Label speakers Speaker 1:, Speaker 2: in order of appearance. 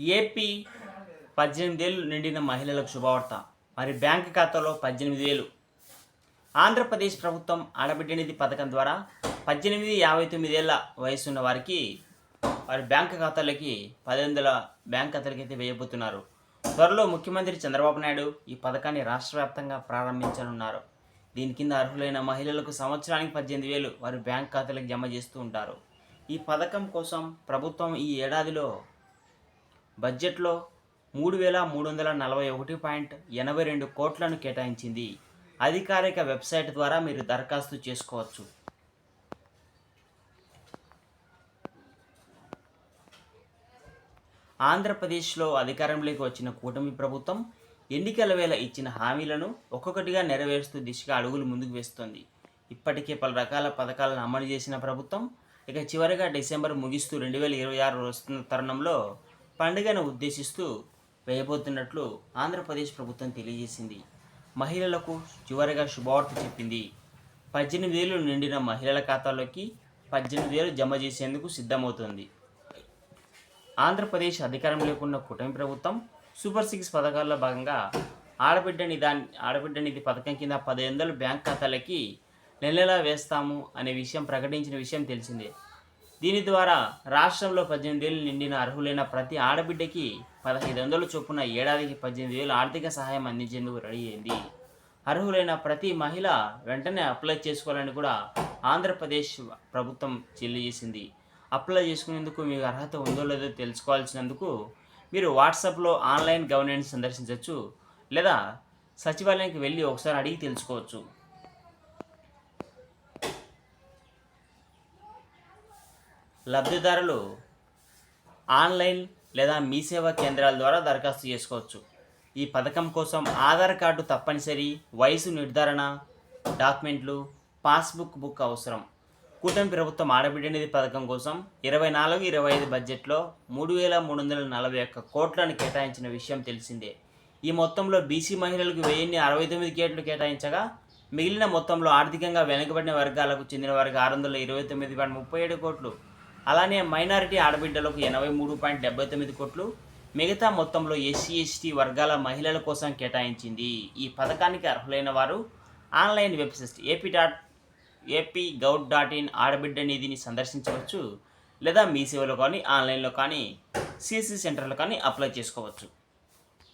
Speaker 1: AP పద్దెనిమిది ఏళ్ళు నిండిన మహిళలకు శుభవార్త. మరి బ్యాంక్ ఖాతాలో పద్దెనిమిది వేలు ఆంధ్రప్రదేశ్ ప్రభుత్వం ఆడబిడ్డ నిధి పథకం ద్వారా పద్దెనిమిది యాభై తొమ్మిది ఏళ్ళ వయసున్న వారికి వారి బ్యాంక్ ఖాతాలకి పది వందల బ్యాంక్ ఖాతాలకి అయితే వేయబోతున్నారు. త్వరలో ముఖ్యమంత్రి చంద్రబాబు నాయుడు ఈ పథకాన్ని రాష్ట్ర వ్యాప్తంగా ప్రారంభించనున్నారు. దీని కింద అర్హులైన మహిళలకు సంవత్సరానికి పద్దెనిమిది వేలు వారి బ్యాంక్ ఖాతాలకు జమ చేస్తూ ఉంటారు. ఈ పథకం కోసం ప్రభుత్వం ఈ ఏడాదిలో బడ్జెట్లో మూడు వేల మూడు వందల నలభై ఒకటి పాయింట్ ఎనభై రెండు కోట్లను కేటాయించింది. అధికారిక వెబ్సైట్ ద్వారా మీరు దరఖాస్తు చేసుకోవచ్చు. ఆంధ్రప్రదేశ్లో అధికారంలోకి వచ్చిన కూటమి ప్రభుత్వం ఎన్నికల వేళ ఇచ్చిన హామీలను ఒక్కొక్కటిగా నెరవేరుస్తూ దిశగా అడుగులు ముందుకు వేస్తోంది. ఇప్పటికే పలు రకాల పథకాలను అమలు చేసిన ప్రభుత్వం ఇక చివరిగా డిసెంబర్ ముగిస్తూ రెండు వేల ఇరవై ఆరు వస్తున్న తరుణంలో పండుగను ఉద్దేశిస్తూ వేయబోతున్నట్లు ఆంధ్రప్రదేశ్ ప్రభుత్వం తెలియజేసింది. మహిళలకు చివరిగా శుభవార్త చెప్పింది. పద్దెనిమిది వేలు నిండిన మహిళల ఖాతాలోకి పద్దెనిమిది వేలు జమ చేసేందుకు సిద్ధమవుతోంది. ఆంధ్రప్రదేశ్ అధికారం లేకున్న కూటమి ప్రభుత్వం సూపర్ సిక్స్ పథకాల్లో భాగంగా ఆడబిడ్డ నిదాన్ ఆడబిడ్డ నిధి పథకం కింద పదిహేను వందలు బ్యాంక్ ఖాతాలకి నెల నెలా వేస్తాము అనే విషయం ప్రకటించిన విషయం తెలిసిందే. దీని ద్వారా రాష్ట్రంలో పద్దెనిమిది ఏళ్ళు నిండిన అర్హులైన ప్రతి ఆడబిడ్డకి పదహైదు వందల చొప్పున ఏడాదికి పద్దెనిమిది వేలు ఆర్థిక సహాయం అందించేందుకు రెడీ అయింది. అర్హులైన ప్రతి మహిళ వెంటనే అప్లై చేసుకోవాలని కూడా ఆంధ్రప్రదేశ్ ప్రభుత్వం తెలియజేసింది అప్లై చేసుకునేందుకు మీకు అర్హత ఉందో లేదో తెలుసుకోవాల్సినందుకు మీరు వాట్సాప్లో ఆన్లైన్ గవర్నెన్స్ సందర్శించవచ్చు లేదా సచివాలయానికి వెళ్ళి ఒకసారి అడిగి తెలుసుకోవచ్చు. లబ్ధిదారులు ఆన్లైన్ లేదా మీ సేవా కేంద్రాల ద్వారా దరఖాస్తు చేసుకోవచ్చు. ఈ పథకం కోసం ఆధార్ కార్డు తప్పనిసరి వయసు నిర్ధారణ డాక్యుమెంట్లు పాస్బుక్ బుక్ అవసరం. కూటమి ప్రభుత్వం ఆడబిడ్డ నిధి పథకం కోసం ఇరవై నాలుగు ఇరవై ఐదు బడ్జెట్లో మూడు వేల మూడు వందల నలభై ఒక్క కోట్లను కేటాయించిన విషయం తెలిసిందే. ఈ మొత్తంలో బీసీ మహిళలకు వెయ్యిన్ని అరవై తొమ్మిది కోట్లు కేటాయించగా మిగిలిన మొత్తంలో ఆర్థికంగా వెనుకబడిన వర్గాలకు చెందిన వారికి ఆరు వందల ఇరవై తొమ్మిది పాయింట్ ముప్పై ఏడు కోట్లు అలానే మైనారిటీ ఆడబిడ్డలకు ఎనభై మూడు పాయింట్ డెబ్బై తొమ్మిది కోట్లు మిగతా మొత్తంలో ఎస్సీ ఎస్టీ వర్గాల మహిళల కోసం కేటాయించింది. ఈ పథకానికి అర్హులైన వారు online website AP dot AP gov dot in ఆడబిడ్డ నిధిని సందర్శించవచ్చు లేదా మీ సేవలో కానీ ఆన్లైన్లో కానీ సిఎస్సి సెంటర్లో కానీ అప్లై చేసుకోవచ్చు.